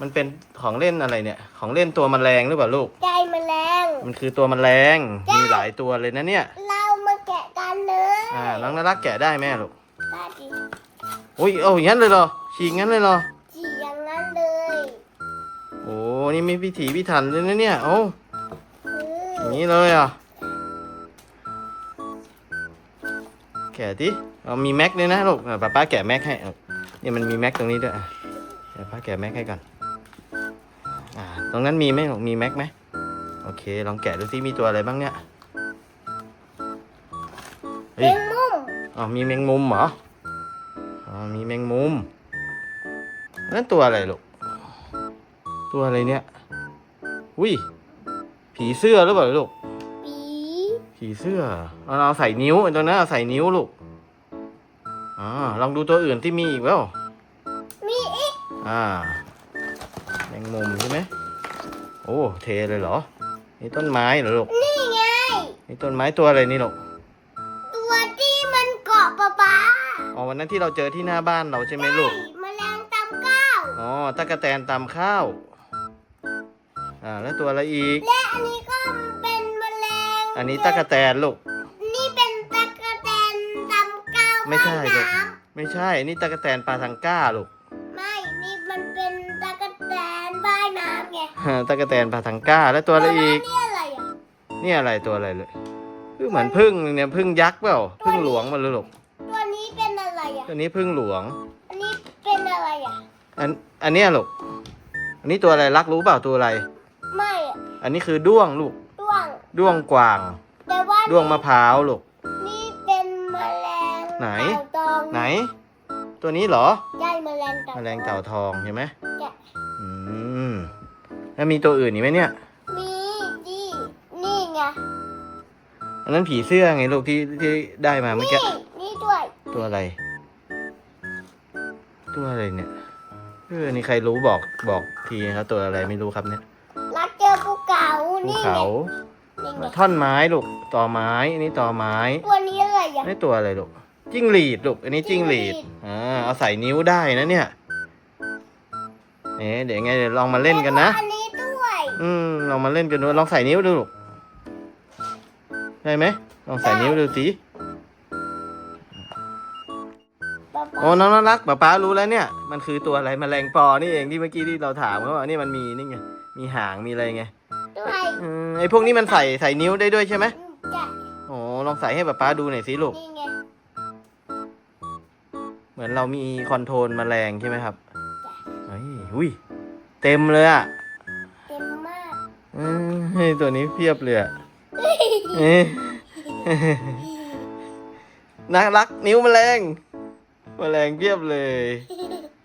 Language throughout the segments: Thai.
มันเป็นของเล่นอะไรเนี่ย ของเล่นตัวแมลงหรือเปล่าลูก ใจแมลง มันคือตัวแมลง มีหลายตัวเลยนะเนี่ย เรามาแกะกันเลยอ่า น้องน่ารักแกะได้ไหมลูก ได้ดิอุ้ยเอาอย่างนั้นเลยเหรอ ฉีกงั้นเลยเหรอ จีอย่างนั้นเลยโอ้นี่มีพิถีพิถันเลยนะเนี่ย โอ้คืออย่างนี้เลยอะ แกะดิเอามีแม็กด้วยนะลูกอะป้าป้าแกะแม็กให้เอานี่มันมีแม็กตรงนี้ด้วยอะเดี๋ยวป้าแกะแม็กให้ก่อนอ่า ตรงนั้นมีไหมลูกมีแม็กไหมโอเค ลองแกะดูซิมีตัวอะไรบ้างเนี่ยเฮ้เป็ยนมุมอ๋อมีแมงมุมเหรออ๋อมีแมงมุมนั่นตัวอะไรลูกตัวอะไรเนี่ยอุ้ยผีเสื้อหรือเปล่าลูกปีผีเสื้อเอาเราใส่นิ้วไอ้ตัวนั้นเอาใส่นิ้วลูกอ่าลองดูตัวอื่นที่มีอีกแล้วมีอีกอ่าแมงมุมใช่ไหม โอ้เทเลยเหรอ นี่ต้นไม้เหรอลูก นี่ไง นี่ต้นไม้ตัวอะไรนี่ลูก ตัวที่มันเกาะปะป๊าอ๋อวันนั้นที่เราเจอที่หน้าบ้านเราใช่ไหมลูกแมลงตำก้าว อ๋อตะกะแตนตำข้าว อ่าแล้วตัวอะไรอีก และอันนี้ก็เป็นแมลง อันนี้ตะกะแตนลูก นี่เป็นตะกะแตนตำก้าวไม่ใช่ว่ายลูกน้ไม่ใช่อันนี้ตะกะแตนปลาทังก้าลูก ตะกะแตนปลาทังก้า แล้วตัวอะไรอีก นี่อะไรอะนี่อะไรตัวอะไรเลยคือเหมือนพึ่งเนี่ยพึ่งยักษ์เปล่าพึ่งหลวงมาเลยลูกตัวนี้เป็นอะไรอะตัวนี้พึ่งหลวง อันนี้เป็นอะไรอะ อันอันเนี้ยลูกอันนี้ตัวอะไรรักรู้เปล่าตัวอะไร ไม่อะอันนี้คือด้วงลูกด้วง ด้วงกวาง แต่ว่าด้วงมะพร้าวลูก นี่เป็นแมลงไหน เต่าตองไหน ตัวนี้เหรอ ใช่แมลงเต่าแมลงเต่าทองใช่ไหมแกะอืม แล้วมีตัวอื่นอีกไหมเนี่ย มีดีนี่ไงอันนั้นผีเสื้อไงลูกที่ที่ได้มาเมื่อนี่กี้นี่ด้วยตัวอะไร ตัวอะไรเนี่ยเออนี่ใครรู้บอกบอกทีครับ ตัวอะไรไม่รู้ครับเนี่ย รักเจอภูเขาภูนี่ไงเขานี่ไงท่อนไม้ลูกต่อไม้อันนี้ต่อไม้ตัวนี้อะไรอะ นี่ตัวอะไรลูกจิ้งหรีดลูกอันนี้จิ้งหรีดจิ้งหรีด อ่าเอาใส่นิ้วได้นะเนี่ยเอ๊ะเดี๋ยวไงเดี๋ยวลองมาเล่นกันนะ อันนี้ด้วย อืมลองมาเล่นกันดูลองใส่นิ้วดูลูกได้ไหมลองใส่นิ้วดูสิป๊าป๊าโอ้น้องน่ารักป๊าป๊ารู้แล้วเนี่ย มันคือตัวอะไรแมลงปอนี่เองที่เมื่อกี้ที่เราถามเขาว่านี่มันมีนี่ไงมีหางมีอะไรไงด้วยอืมไอพวกนี้มันใส่ใส่นิ้วได้ด้วยใช่ไหมจะโอ้ลองใส่ให้ป๊าป๊าดูหน่อยสิลูก นี่ไงเหมือนเรามีคอนโทรลแมลงใช่ไหมครับเฮ้ยอุ้ยเต็มเลยอะเต็มมาก เอ้ยเฮ้ยตัวนี้เพียบเลยอะเอ๊ะน่ารักนิ้วแมลงแมลงเพียบเลย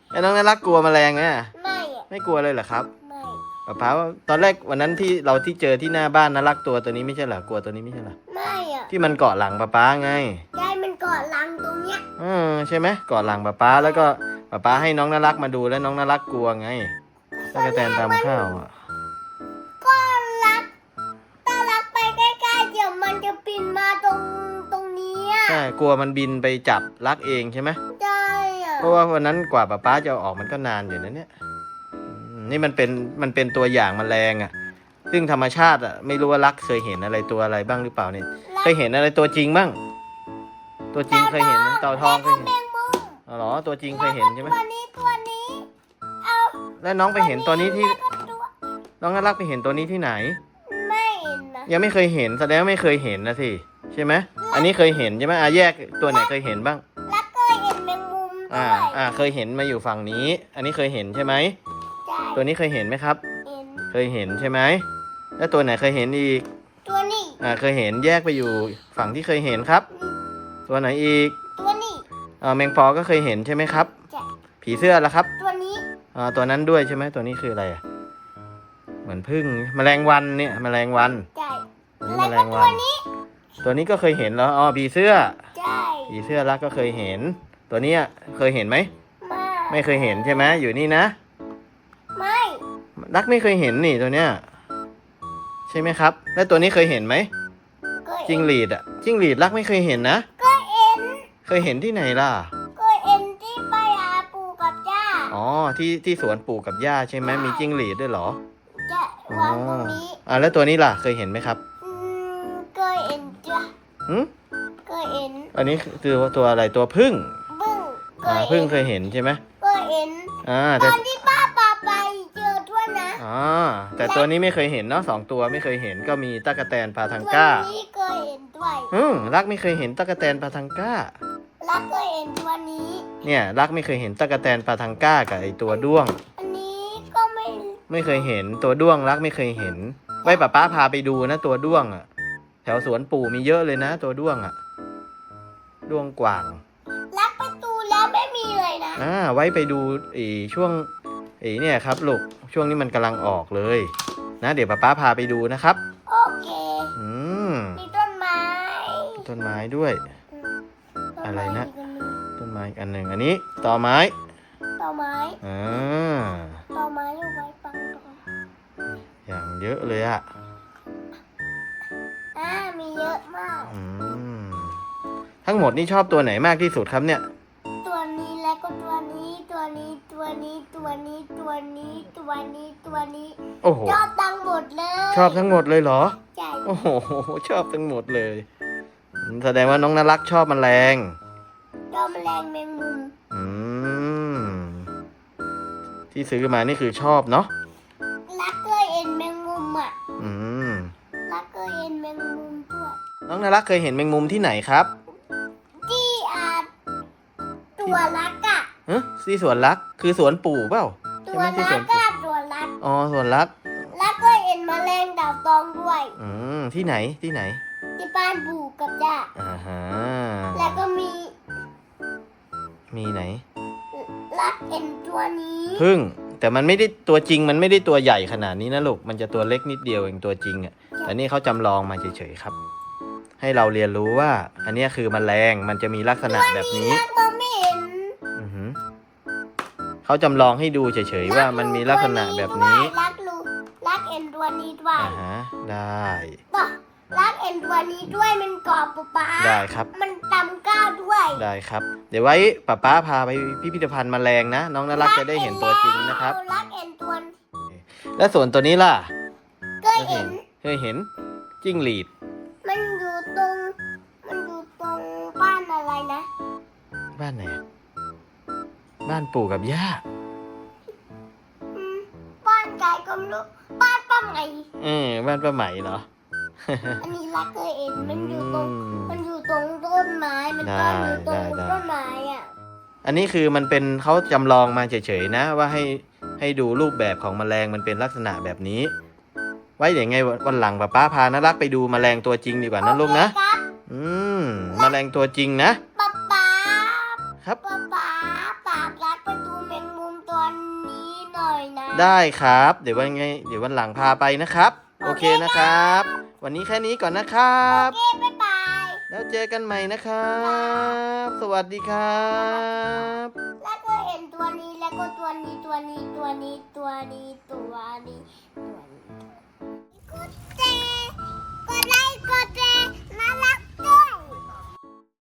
ไอ้น้องน่ารักกลัวแมลงไหมอะไม่อะไม่กลัวเลยเหรอครับไม่ป๊าป๊าว่าตอนแรกวันนั้นที่เราที่เจอที่หน้าบ้านน่ารักตัวตัวนี้ไม่ใช่เหรอกลัวตัวนี้ไม่ใช่เหรอไม่อะที่มันเกาะหลังป๊าป๊าไงยายมันเกาะหลังตรงเนี้ยเออใช่ไหมเกาะหลังป๊าป๊าแล้วก็ป๊าป๊าให้น้องน่ารักมาดูแล้วน้องน่ารักกลัวไงตะกะแตนตามข้าวอะ ใช่กลัวมันบินไปจับรักเองใช่ไหมใช่อะเพราะว่าวันนั้นกว่าป๊าป๊าจะเอาออกมันก็นานอยู่นะเนี่ยอืมนี่มันเป็นมันเป็นตัวอย่างแมลงอะ ซึ่งธรรมชาติอะไม่รู้ว่ารักเคยเห็นอะไรตัวอะไรบ้างหรือเปล่าเนี่ยเคยเห็นอะไรตัวจริงบ้างตัวจริงเคยเห็นไหมเต่าทองเคยเห็นแมงมุมอ๋อเหรอตัวจริงเคยเห็นใช่ไหมตัวนี้ตัวนี้ เอาแล้วน้องไปเห็นตัวนี้ที่ แล้วก็ตัวน้องน่ารักไปเห็นตัวนี้ที่ไหน ไม่เห็นนะยังไม่เคยเห็นแสดงว่าไม่เคยเห็นนะสิใช่ไหม อันนี้เคยเห็นใช่ไหมอะแยกตัวไหนเคยเห็นบ้าง แล้วก็เห็นแมงมุมด้อ่า วยอ่า เคยเห็นมาอยู่ฝั่งนี้ อันนี้เคยเห็นใช่ไหม ใช่ตัวนี้เคยเห็นไหมครับ เห็นเคยเห็นใช่ไหม แล้วตัวไหนเคยเห็นอีก ตัวนี้อ่า เคยเห็นแยกไปอยู่ฝั่งที่เคยเห็นครับ อืมตัวไหนอีกตัวนี้ อ่าแมงปอก็เคยเห็นใช่ไหมครับใช่ผีเสื้อละครับ ตัวนี้อ่า ตัวนั้นด้วยใช่ไหมตัวนี้คืออะไรอะเหมือนพึ่งแมลงวันเนี่ยแมลงวัน ใช่อัน แล้นี้วแมลก็งตัวัวนนี้ ตัวนี้ก็เคยเห็นแล้วอ๋อผีเสื้อใช่ผีเสื้อรักก็เคยเห็น ตัวเนี้ยเคยเห็นไหมมาไม่เคยเห็นใช่ไหมอยู่นี่นะไม่รักไม่เคยเห็นนี่ตัวเนี้ยใช่ไหมครับ แล้วตัวนี้เคยเห็นไหมก็จิ้งหรีดอะจิ้งหรีดรักไม่เคยเห็นนะก็เอ็นเคยเห็นที่ไหนล่ะก็เอ็นที่ไปหาปูอ๋อที่ที่สวนปู่กับย่าใช่ไหมมีจิ้งหรีดด้วยเหรอจะอ๋อวางตรงนี้อ่าแล้วตัวนี้ล่ะเคยเห็นไหมครับ หืมเคยเห็นอันนี้คือตัวอะไรตัวพึ่งบึ้งเคอ่ายพึ่งเคยเห็นใช่ไหมเคยเห็นอ่าตแต่อนที่ป้าปาไปเจอทั่วยนะอ๋อแต่ตัวนี้ไม่เคยเห็นเนาะสองตัวไม่เคยเห็นก็มีตะกะแตนปลาทังตัวก้านี้เคยเห็นด้วยอืมรักไม่เคยเห็นตะกะแตนปลาทังก้า แล้วเคยเห็นตัวนี้ เนี่ยรักไม่เคยเห็นตะกะแตนปลาทังก้ากับไอตัวด้วง อันนี้ก็ไม่ไม่เคยเห็นตัวด้วงรักไม่เคยเห็นไว้ป้าป้าพาไปดูนะตัวด้วงอะ แถวสวนปู่มีเยอะเลยนะ ตัวด้วงอะด้วงกว่างรักประตูแล้วไม่มีเลยนะอ่าไว้ไปดูไอีช่วงไอีเนี่ยครับลูกช่วงนี้มันกำลังออกเลย นะ เดี๋ยวป้าป้าพาไปดูนะครับ โอเค อืมมีต้นไม้ต้นไม้ด้วย อืมต้อะไรนะม้อีกอัต้นไม้อีกอันหนึ่งอันนี้ต่อไม้ต่อไม้อ่าต่อไม้เอาไว้ปังตรงอย่างเยอะเลยอะอ่ามี เยอะมาก อืมทั้งหมดนี่ชอบตัวไหนมากที่สุดครับเนี่ย ตัวนี้แล้วก็ตัวนี้ ตัวนี้ ตัวนี้ ตัวนี้ ตัวนี้ ตัวนี้ ตัวนี้ โอ้โห ชอบทั้งหมดเลยชอบทั้งหมดเลยเหรอ ใช่โอ้โห ชอบทั้งหมดเลยอืมแสดงว่าน้องนารักชอบแมลง ชอบแมลงแมงมุม อืม ที่ซื้อมานี่คือชอบเนาะ น้องนารักเคยเห็นแมงมุมที่ไหนครับที่อาตัวรักอะเฮ้ที่สวนรักคือสวนปู่เปล่าใช่ตัวไหมที่รัสกวนปู่ก็ตัวรัก อ๋อสวนรักรักเคยเห็นแมลงดาวตองด้วย อืมที่ไหนที่ไหนที่บ้านปู่กับย่าอ่าฮะแล้วก็มีมีไหน รักเห็นตัวนี้ พึ่งแต่มันไม่ได้ตัวจริงมันไม่ได้ตัวใหญ่ขนาดนี้นะลูกมันจะตัวเล็กนิดเดียวเองตัวจริงอะ่ะแต่นี่เขาจำลองมาเฉยๆครับ ให้เราเรียนรู้ว่า อันเนี้ยคือแมลงมันจะมีลักษณะแบบนี้รักมองไม่เห็นอือหือเขาจำลองให้ดูเฉยๆว่ามันมีลักษณะแบบนี้ รักรู้รักเห็นตัวนี้ด้วยอ่าฮะได้ป่ะรักเห็นตัวนี้ด้วยมันกรอบป๊าป๊าได้ครับ มันตำก้าวด้วยได้ครับ เดี๋ยวไว้ป้าป้าพาไปพิพิธภัณฑ์แมลงนะ น้องนารักจะได้เห็นตัวจริงนะครับ รักเห็นตัวแล้วส่วนตัวนี้ล่ะเคยเห็น เคยเห็นจิ้งหรีด บ้านปู่กับย่าอืมบ้านไก่ก็ไม่รู้บ้านป้าไหมเออบ้านป้าไหมเหรอ อันนี้รักเคยเห็นมันอยู่ตรงอืมมันอยู่ตรงต้นไม้ มันได้ต้นอยู่ตรงได้ได้ต้นไม้อะ อันนี้คือมันเป็นเขาจำลองมาเฉยๆนะ ว่าให้ให้ดูรูปแบบของแมลงมันเป็นลักษณะแบบนี้ ไว้เดี๋ยวไงวันหลังป้าป้าพานะรักไปดูแมลงตัวจริงดีกว่านะลูกนะโอเคครับอืมแมลงตัวจริงนะ ป๊าป๊าครับ ได้ครับ เดี๋ยววันไงเดี๋ยววันหลังพาไปนะครับ โอเคนะครับ วันนี้แค่นี้ก่อนนะครับแล้วเจอกันใหม่นะครับ สวัสดีครับ แล้วก็เห็นตัวนี้แล้วก็ตัวนี้ตัวนี้ตัวนี้ตัวนี้ตัวนี้ตัวนี้กดแชกดไลค์กดแชร์ารัก